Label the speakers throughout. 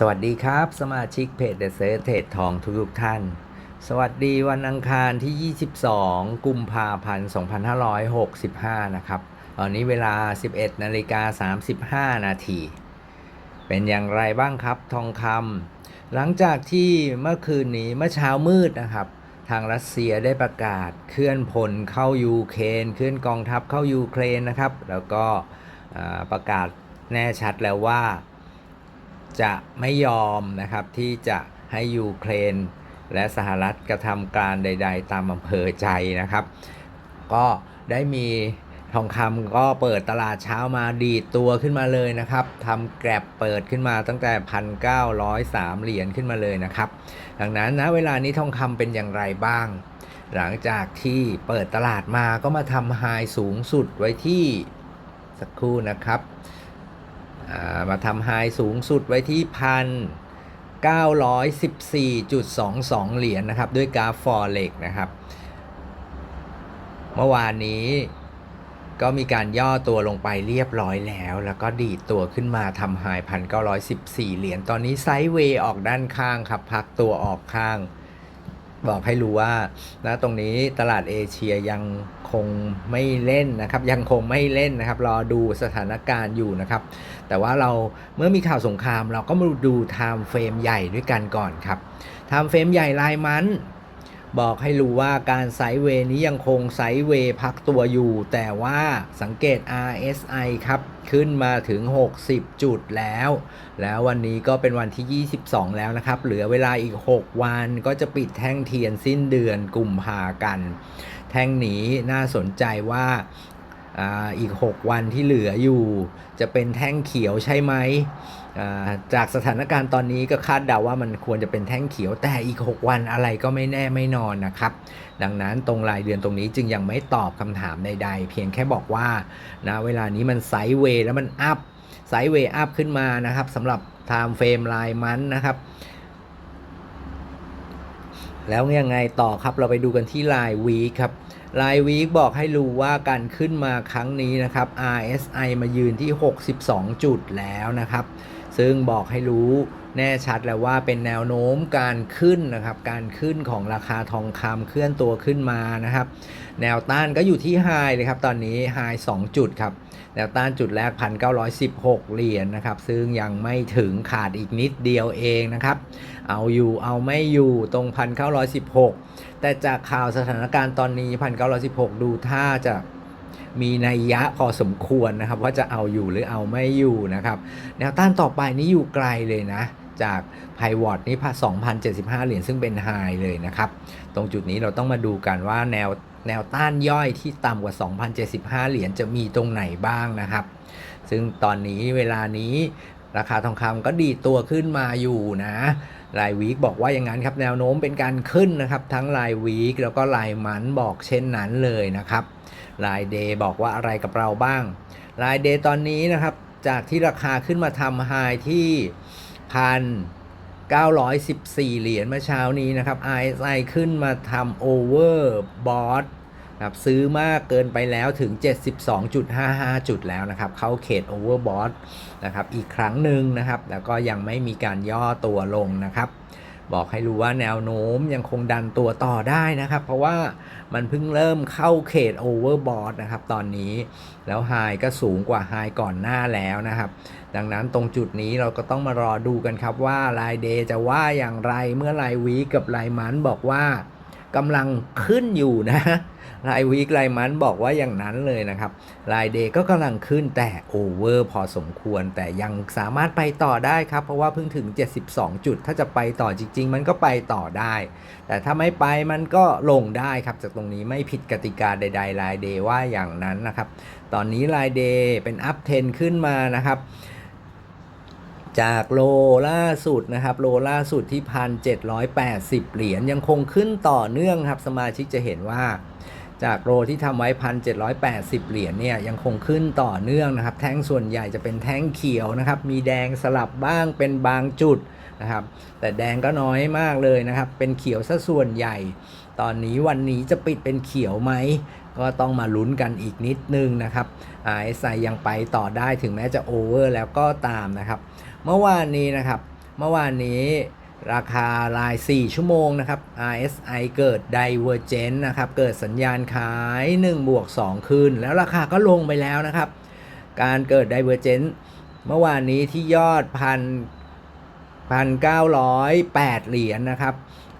Speaker 1: สวัสดีครับ สมาชิกเพจเดอะเซอร์เทรดทองทุกๆท่าน สวัสดีวันอังคารที่ 22 กุมภาพันธ์ 2565 นะครับ ตอนนี้เวลา 11นาฬิกา35 นาที เป็นอย่างไรบ้างครับทองคำหลังจากที่เมื่อคืนนี้เมื่อเช้ามืดนะครับ ทางรัสเซียได้ประกาศเคลื่อนพลเข้ายูเครนเคลื่อนกองทัพเข้ายูเครนนะครับ แล้วก็ประกาศแน่ชัดแล้วว่า จะไม่ยอมนะครับที่จะให้ยูเครน และสหรัฐกระทำการใด ๆ ตามอำเภอใจนะครับ ก็ได้มีทองคำก็เปิดตลาดเช้ามาดีดตัวขึ้นมาเลยนะครับทำแกร็บเปิดขึ้นมาตั้งแต่ 1,903 เหรียญขึ้นมาเลยนะครับ ดังนั้นนะเวลานี้ทองคำเป็นอย่างไรบ้าง หลังจากที่เปิดตลาดมาก็มาทำไฮสูงสุดไว้ที่สักครู่นะครับ มาทำไฮสูงสุดไว้ที่พัน914.22 เหรียญนะครับ ด้วยกราฟฟอร์เร็กนะครับ เมื่อวานนี้ก็มีการย่อตัวลงไปเรียบร้อยแล้ว แล้วก็ดีดตัวขึ้นมาทำไฮพัน914เหรียญ ตอนนี้ไซด์เวย์ออกด้านข้างครับ พักตัวออกข้าง บอกให้รู้ว่านะตรงนี้ตลาดเอเชียยังคงไม่เล่นนะครับ ยังคงไม่เล่นนะครับ รอดูสถานการณ์อยู่นะครับ แต่ว่าเราเมื่อมีข่าวสงครามเราก็มาดูไทม์เฟรมใหญ่ด้วยกันก่อนครับไทม์เฟรมใหญ่ลายมัน บอกให้รู้ว่าการไซด์เวย์นี้ยังคงไซด์เวย์พักตัวอยู่ แต่ว่าสังเกต RSI ครับ ขึ้นมาถึง 60 จุดแล้ว แล้ววันนี้ก็เป็นวันที่ 22 แล้วนะครับ เหลือเวลาอีก 6 วันก็จะปิดแท่งเทียนสิ้นเดือนกุมภากัน แท่งนี้น่าสนใจว่าอาอีก 6 วันที่เหลืออยู่ จะเป็นแท่งเขียวใช่ไหม จากสถานการณ์ตอนนี้ก็คาดเดาว่ามันควรจะเป็นแท่งเขียวแต่อีก 6 วันอะไรก็ไม่แน่ไม่นอนนะครับ ดังนั้นตรงรายเดือนตรงนี้จึงยังไม่ตอบคำถามใดๆ เพียงแค่บอกว่านะเวลานี้มันไซด์เวย์แล้วมันอัพไซด์เวย์อัพขึ้นมานะครับสำหรับ Time Frame รายมันนะครับแล้วยังไงต่อครับเราไปดูกันที่รายวีคครับรายวีคบอกให้รู้ว่าการขึ้นมาครั้งนี้นะครับ RSI มายืนที่ 62 จุดแล้วนะครับ ซึ่งบอกให้รู้แน่ชัดแล้วว่าเป็นแนวโน้มการขึ้นนะครับ การขึ้นของราคาทองคำเคลื่อนตัวขึ้นมานะครับ แนวต้านก็อยู่ที่ไฮเลยครับ ตอนนี้ไฮ2จุดครับ แนวต้านจุดแรก 1,916 เหรียญนะครับ ซึ่งยังไม่ถึงขาดอีกนิดเดียวเองนะครับ เอาอยู่เอาไม่อยู่ตรง 1,916 แต่จากข่าวสถานการณ์ตอนนี้ 1,916 ดูท่าจะ มีนัยยะพอสมควรนะครับ ว่าจะเอาอยู่หรือเอาไม่อยู่นะครับแนวต้านต่อไปนี้อยู่ไกลเลยนะ จากไพวอตนี่พั2,075 เหรียญซึ่งเป็นไฮเลยนะครับ ตรงจุดนี้เราต้องมาดูกันว่าแนวแนวต้านย่อยที่ต่ำกว่า 2,075 เหรียญจะมีตรงไหนบ้างนะครับ ซึ่งตอนนี้เวลานี้ราคาทองคำก็ดีตัวขึ้นมาอยู่นะรายวีคบอกว่าอย่างนั้นครับแนวโน้มเป็นการขึ้นนะครับ ทั้งรายวีคแล้วก็รายมันบอกเช่นนั้นเลยนะครับ รายเดย์บอกว่าอะไรกับเราบ้างรายเดย์ตอนนี้นะครับ จากที่ราคาขึ้นมาทำไฮที่พัน914 เหรียญเมื่อเช้านี้นะครับ RSI ขึ้นมาทำโอเวอร์บอทนะครับซื้อมากเกินไปแล้วถึง 72.55 จุดแล้วนะครับ เข้าเขตโอเวอร์บอทนะครับ อีกครั้งหนึ่งนะครับ แล้วก็ยังไม่มีการย่อตัวลงนะครับ บอกให้รู้ว่าแนวโน้มยังคงดันตัวต่อได้นะครับ เพราะว่ามันเพิ่งเริ่มเข้าเขตโอเวอร์บอทนะครับตอนนี้แล้วไฮก็สูงกว่าไฮก่อนหน้าแล้วนะครับ ดังนั้นตรงจุดนี้เราก็ต้องมารอดูกันครับว่ารายเดย์จะว่าอย่างไรเมื่อรายวีกับรายมันบอกว่า กำลังขึ้นอยู่นะรายวีครายมันบอกว่าอย่างนั้นเลยนะครับรายเดย์ก็กำลังขึ้นแต่โอเวอร์พอสมควร แต่ยังสามารถไปต่อได้ครับ เพราะว่าเพิ่งถึง 72 จุด ถ้าจะไปต่อจริง ๆ มันก็ไปต่อได้ แต่ถ้าไม่ไปมันก็ลงได้ครับจากตรงนี้ไม่ผิดกติกาใดๆรายเดย์ว่าอย่างนั้นนะครับ ตอนนี้รายเดย์เป็นอัพเทนขึ้นมานะครับ จากโลล่าสุดนะครับ โลล่าสุดที่พันเจ็ดร้อยแปดสิบเหรียญยังคงขึ้นต่อเนื่องครับ สมาชิกจะเห็นว่า จากโลที่ทำไว้พันเจ็ดร้อยแปดสิบเหรียญเนี่ยยังคงขึ้นต่อเนื่องนะครับ แท่งส่วนใหญ่จะเป็นแท่งเขียวนะครับ มีแดงสลับบ้างเป็นบางจุดนะครับ แต่แดงก็น้อยมากเลยนะครับ เป็นเขียวซะส่วนใหญ่ ตอนนี้วันนี้จะปิดเป็นเขียวไหมก็ต้องมาลุ้นกันอีกนิดนึงนะครับ RSI ยังไปต่อได้ถึงแม้จะโอเวอร์แล้วก็ตามนะครับ เมื่อวานนี้นะครับ เมื่อวานนี้ราคาราย 4 ชั่วโมงนะครับ RSI เกิด Divergence นะครับ เกิดสัญญาณขาย1บวก2ขึ้นแล้วราคาก็ลงไปแล้วนะครับ การเกิด Divergence เมื่อวานนี้ที่ยอดพันพันเก้าร้อยแปดเหรียญนะครับ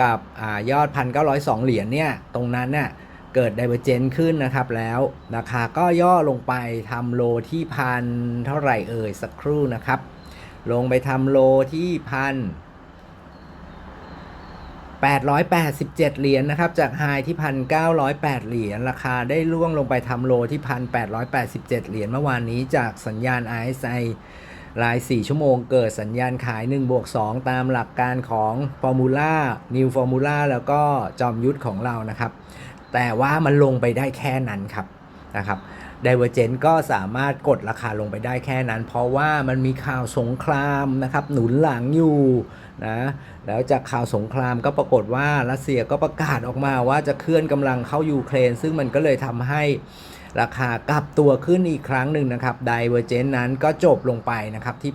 Speaker 1: กับอยอดพันเก้าร้อยสองเหรียญเนี่ย ตรงนั้นเนี่ยเกิด Divergence ขึ้นนะครับ แล้วราคาก็ย่อลงไปทำโลที่พันเท่าไหร่เอ่ยสักครู่นะครับ ลงไปทำโลที่พัน887 เหรียญนะครับ จากไฮที่ 1,908 เหรียญราคาได้ล่วงลงไปทำโลที่ 1,887 เหรียญเมื่อวานนี้จากสัญญาณ RSI ราย 4 ชั่วโมงเกิดสัญญาณขาย 1 บวก 2 ตามหลักการของ Formula New Formula แล้วก็จอมยุทธของเรานะครับ แต่ว่ามันลงไปได้แค่นั้นครับนะครับ Divergent ก็สามารถกดราคาลงไปได้แค่นั้น เพราะว่ามันมีข่าวสงครามนะครับหนุนหลังอยู่นะแล้วจากข่าวสงครามก็ปรากฏว่ารัสเซียก็ประกาศออกมาว่าจะเคลื่อนกำลังเข้ายูเครน ซึ่งมันก็เลยทำให้ราคากลับตัวขึ้นอีกครั้งหนึ่งนะครับ Divergent นั้นก็จบลงไปนะครับที่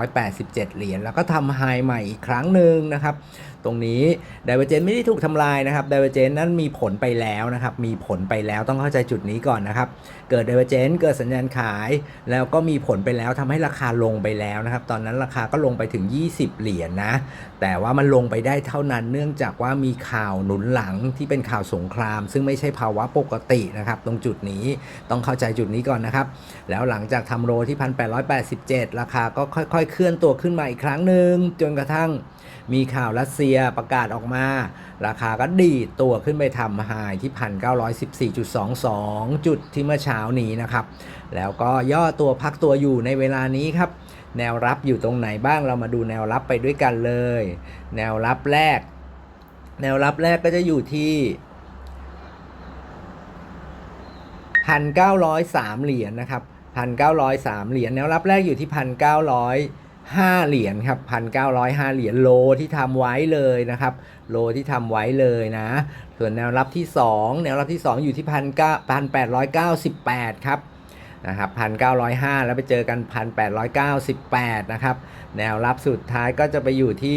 Speaker 1: 1,887 เหรียญแล้วก็ทำไฮใหม่อีกครั้งหนึ่งนะครับ ตรงนี้ Divergent ไม่ได้ถูกทำลายนะครับ Divergent นั้นมีผลไปแล้วนะครับ มีผลไปแล้วต้องเข้าใจจุดนี้ก่อนนะครับ เกิด Divergent เกิดสัญญาณขาย แล้วก็มีผลไปแล้วทำให้ราคาลงไปแล้วนะครับ ตอนนั้นราคาก็ลงไปถึง 20 เหรียญนะ แต่ว่ามันลงไปได้เท่านั้นเนื่องจากว่ามีข่าวหนุนหลังที่เป็นข่าวสงคราม ซึ่งไม่ใช่ภาวะปกตินะครับ ตรงจุดนี้ต้องเข้าใจจุดนี้ก่อนนะครับ แล้วหลังจากทำโรที่ 1,887 ราคาก็ค่อยๆ เคลื่อนตัวขึ้นมาอีกครั้งหนึ่งจนกระทั่ง มีข่าวรัสเซียประกาศออกมา ราคาก็ดีตัวขึ้นไปทำไฮที่ 1,914.22 จุดที่เมื่อเช้านี้นะครับ แล้วก็ย่อตัวพักตัวอยู่ในเวลานี้ครับ แนวรับอยู่ตรงไหนบ้างเรามาดูแนวรับไปด้วยกันเลย แนวรับแรก แนวรับแรกก็จะอยู่ที่1,903 เหรียญนะครับ1,903 เหรียญแนวรับแรกอยู่ที่ 5 เหรียญครับ 1,905 เหรียญโลที่ทำไว้เลยนะครับ โลที่ทำไว้เลยนะ ส่วนแนวรับที่ 2 แนวรับที่ 2 อยู่ที่1,898 ครับนะครับ1,905 แล้วไปเจอกัน 1,898 นะครับ แนวรับสุดท้ายก็จะไปอยู่ที่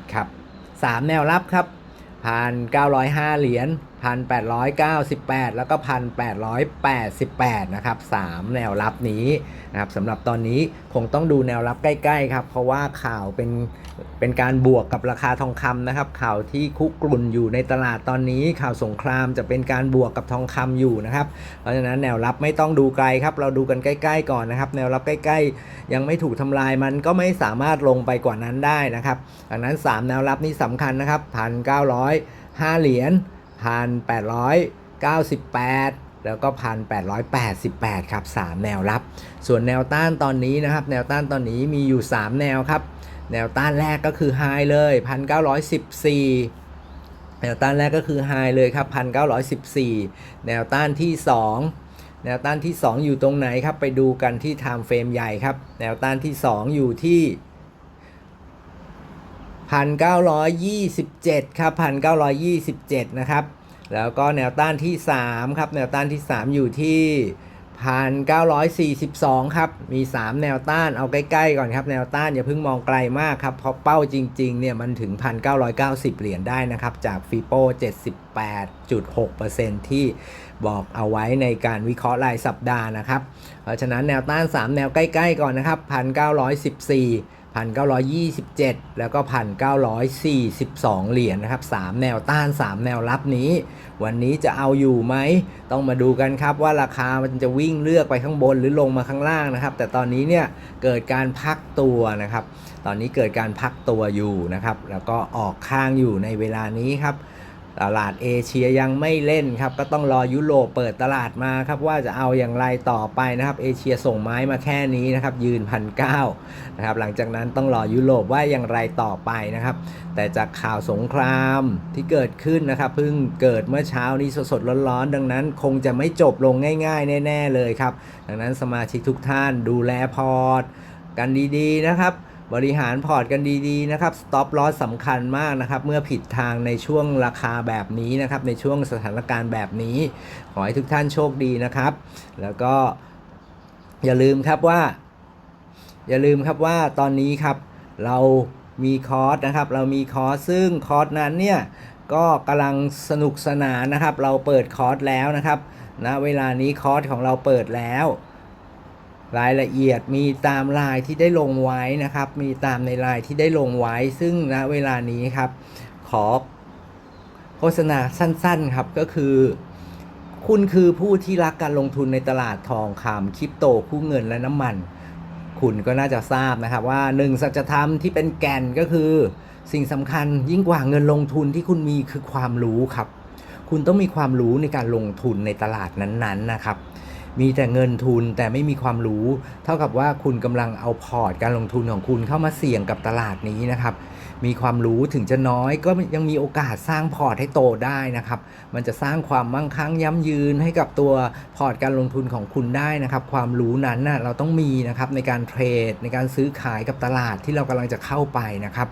Speaker 1: 1,888 ครับ 3 แนวรับครับ 1,905 เหรียญ 1,898 แล้วก็ 1,888 นะครับ 3 แนวรับนี้นะครับสำหรับตอนนี้คงต้องดูแนวรับใกล้ๆครับ เพราะว่าข่าวเป็นเป็นการบวกกับราคาทองคำนะครับ ข่าวที่คุกรุ่นอยู่ในตลาดตอนนี้ ข่าวสงครามจะเป็นการบวกกับทองคำอยู่นะครับ เพราะฉะนั้นแนวรับไม่ต้องดูไกลครับ เราดูกันใกล้ ๆ ก่อนนะครับ แนวรับใกล้ ๆ ยังไม่ถูกทำลายมันก็ไม่สามารถลงไปกว่านั้นได้นะครับดังนั้น 3 แนวรับนี้สำคัญนะครับ1,905เหรียญ 1,898 แล้วก็ 1,888 ครับ 3 แนวรับ ส่วนแนวต้านตอนนี้นะครับ แนวต้านตอนนี้มีอยู่ 3 แนวครับ แนวต้านแรกก็คือไฮเลย 1,914แนวต้านแรกก็คือไฮเลยครับ 1,914 แนวต้านที่ 2 แนวต้านที่ 2 อยู่ตรงไหนครับ ไปดูกันที่ time frame ใหญ่ครับ แนวต้านที่ 2 อยู่ที่ 1,927 ครับ 1,927 นะครับ แล้วก็แนวต้านที่ 3 ครับ แนวต้านที่ 3 อยู่ที่ 1,942 ครับ มี 3 แนวต้าน เอาใกล้ๆก่อนครับ แนวต้านอย่าเพิ่งมองไกลมากครับ เพราะเป้าจริงๆ เนี่ยมันถึง 1,990 เหรียญได้นะครับ จากฟีโป78.6%ที่บอกเอาไว้ในการวิเคราะห์รายสัปดาห์นะครับ เพราะฉะนั้นแนวต้าน 3 แนวใกล้ๆก่อนนะครับ 1,914 1,927 แล้วก็ 1,942 เหรียญนะครับ 3 แนวต้าน 3 แนวรับนี้ วันนี้จะเอาอยู่ไหม ต้องมาดูกันครับว่าราคามันจะวิ่งเลือกไปข้างบนหรือลงมาข้างล่างนะครับ แต่ตอนนี้เนี่ยเกิดการพักตัวนะครับ ตอนนี้เกิดการพักตัวอยู่นะครับ แล้วก็ออกข้างอยู่ในเวลานี้ครับ ตลาดเอเชียยังไม่เล่นครับ ก็ต้องรอยุโรปเปิดตลาดมาครับ ว่าจะเอาอย่างไรต่อไปนะครับ เอเชียส่งไม้มาแค่นี้นะครับ ยืนพันเนะครับ หลังจากนั้นต้องรอยุโรปว่าอย่างไรต่อไปนะครับ แต่จากข่าวสงครามที่เกิดขึ้นนะครับเพิ่งเกิดเมื่อเช้านี้สดๆร้อนๆ ดังนั้นคงจะไม่จบลงง่าย ๆ แน่ ๆ เลยครับ ดังนั้นสมาชิกทุกท่านดูแลพอร์ตกันดีๆนะครับ บริหารพอร์ตกันดีๆนะครับ stop loss สำคัญมากนะครับ เมื่อผิดทางในช่วงราคาแบบนี้นะครับ ในช่วงสถานการณ์แบบนี้ ขอให้ทุกท่านโชคดีนะครับ แล้วก็อย่าลืมครับว่า อย่าลืมครับว่าตอนนี้ครับ เรามีคอร์สนะครับ เรามีคอร์สซึ่งคอร์สนั้นเนี่ยก็กำลังสนุกสนานนะครับ เราเปิดคอร์สแล้วนะครับณเวลานี้คอร์สของเราเปิดแล้ว รายละเอียดมีตามลายที่ได้ลงไว้นะครับ มีตามในลายที่ได้ลงไว้ ซึ่งณเวลานี้ครับ ขอโฆษณาสั้นๆครับก็คือ คุณคือผู้ที่รักการลงทุนในตลาดทองคำคริปโตคู่เงินและน้ำมัน คุณก็น่าจะทราบนะครับว่าหนึ่งสัจธรรมที่เป็นแก่นก็คือ สิ่งสำคัญยิ่งกว่าเงินลงทุนที่คุณมีคือความรู้ครับ คุณต้องมีความรู้ในการลงทุนในตลาดนั้นๆนะครับ มีแต่เงินทุนแต่ไม่มีความรู้ เท่ากับว่าคุณกำลังเอาพอร์ตการลงทุนของคุณเข้ามาเสี่ยงกับตลาดนี้นะครับ มีความรู้ถึงจะน้อยก็ยังมีโอกาสสร้างพอร์ตให้โตได้นะครับ มันจะสร้างความมั่งคั่งยั่งยืนให้กับตัวพอร์ตการลงทุนของคุณได้นะครับ ความรู้นั้นนะเราต้องมีนะครับในการเทรด ในการซื้อขายกับตลาดที่เรากำลังจะเข้าไปนะครับ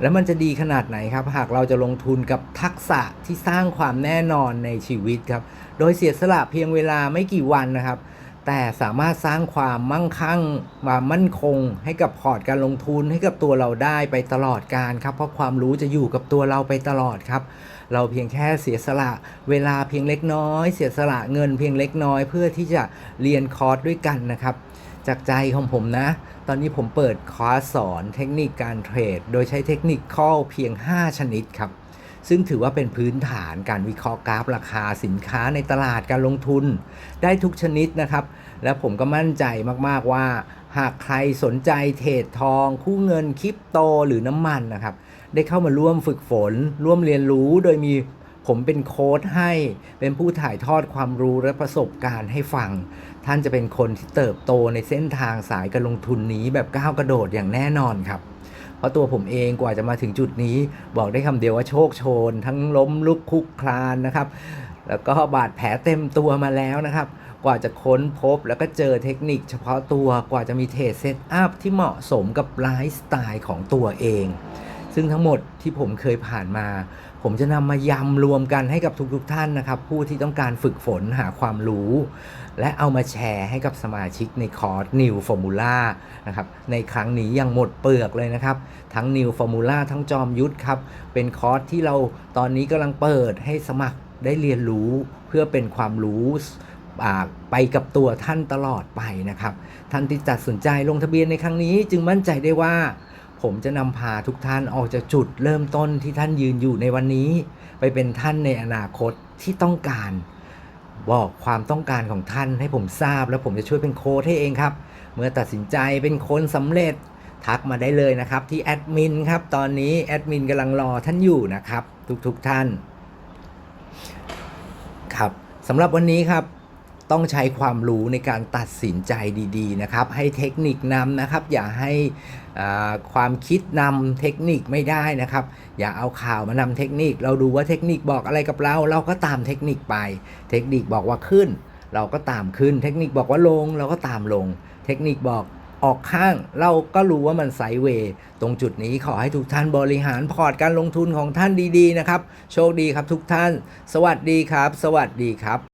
Speaker 1: แล้วมันจะดีขนาดไหนครับ หากเราจะลงทุนกับทักษะที่สร้างความแน่นอนในชีวิตครับ โดยเสียสละเพียงเวลาไม่กี่วันนะครับ แต่สามารถสร้างความมั่งคั่งความมั่นคง ให้กับพอร์ตการลงทุนให้กับตัวเราได้ไปตลอดการครับเพราะความรู้จะอยู่กับตัวเราไปตลอดครับ เราเพียงแค่เสียสละเวลาเพียงเล็กน้อย เสียสละเงินเพียงเล็กน้อย เพื่อที่จะเรียนคอร์สด้วยกันนะครับ จากใจของผมนะ ตอนนี้ผมเปิดคอร์สสอนเทคนิคการเทรด โดยใช้เทคนิคข้อเพียง 5 ชนิดครับ ซึ่งถือว่าเป็นพื้นฐานการวิเคราะห์กราฟราคาสินค้าในตลาดการลงทุน ได้ทุกชนิดนะครับ และผมก็มั่นใจมาก ๆ ว่า หากใครสนใจเทรดทอง คู่เงินคริปโตหรือน้ำมันนะครับ ได้เข้ามาร่วมฝึกฝน ร่วมเรียนรู้โดยมี ผมเป็นโค้ดให้เป็นผู้ถ่ายทอดความรู้และประสบการณ์ให้ฟัง ท่านจะเป็นคนที่เติบโตในเส้นทางสายการลงทุนนี้แบบก้าวกระโดดอย่างแน่นอนครับ เพราะตัวผมเองกว่าจะมาถึงจุดนี้ บอกได้คำเดียวว่าโชคโชน ทั้งล้มลุกคลุกคลานนะครับ แล้วก็บาดแผลเต็มตัวมาแล้วนะครับ กว่าจะค้นพบแล้วก็เจอเทคนิคเฉพาะตัวกว่าจะมีเทรดเซตอัพที่เหมาะสมกับไลฟ์สไตล์ของตัวเองซึ่งทั้งหมดที่ผมเคยผ่านมา ผมจะนำมายำรวมกันให้กับทุกๆท่านนะครับ ผู้ที่ต้องการฝึกฝนหาความรู้ และเอามาแชร์ให้กับสมาชิกในคอร์ส New Formula นะครับในครั้งนี้ยังหมดเปลือกเลยนะครับ ทั้ง New Formula ทั้งจอมยุทธครับ เป็นคอร์สที่เราตอนนี้กำลังเปิดให้สมัครได้เรียนรู้เพื่อเป็นความรู้ไปกับตัวท่านตลอดไปนะครับ ท่านที่ตัดสินใจลงทะเบียนในครั้งนี้จึงมั่นใจได้ว่า ผมจะนำพาทุกท่านออกจากจุดเริ่มต้นที่ท่านยืนอยู่ในวันนี้ ไปเป็นท่านในอนาคตที่ต้องการ บอกความต้องการของท่านให้ผมทราบ แล้วผมจะช่วยเป็นโค้ดให้เองครับ เมื่อตัดสินใจเป็นคนสำเร็จทักมาได้เลยนะครับที่แอดมินครับตอนนี้แอดมินกำลังรอท่านอยู่นะครับ ทุกๆทท่าน ครับสำหรับวันนี้ครับ ต้องใช้ความรู้ในการตัดสินใจดีๆนะครับ ให้เทคนิคนำนะครับ อย่าให้ความคิดนำเทคนิคไม่ได้นะครับ อย่าเอาข่าวมานำเทคนิค เราดูว่าเทคนิคบอกอะไรกับเรา เราก็ตามเทคนิคไป เทคนิคบอกว่าขึ้น เราก็ตามขึ้น เทคนิคบอกว่าลง เราก็ตามลง เทคนิคบอกออกข้างเราก็รู้ว่ามันไซเวย์ตรงจุดนี้ขอให้ทุกท่านบริหารพอร์ตการลงทุนของท่านดีๆนะครับ โชคดีครับทุกท่าน สวัสดีครับ สวัสดีครับ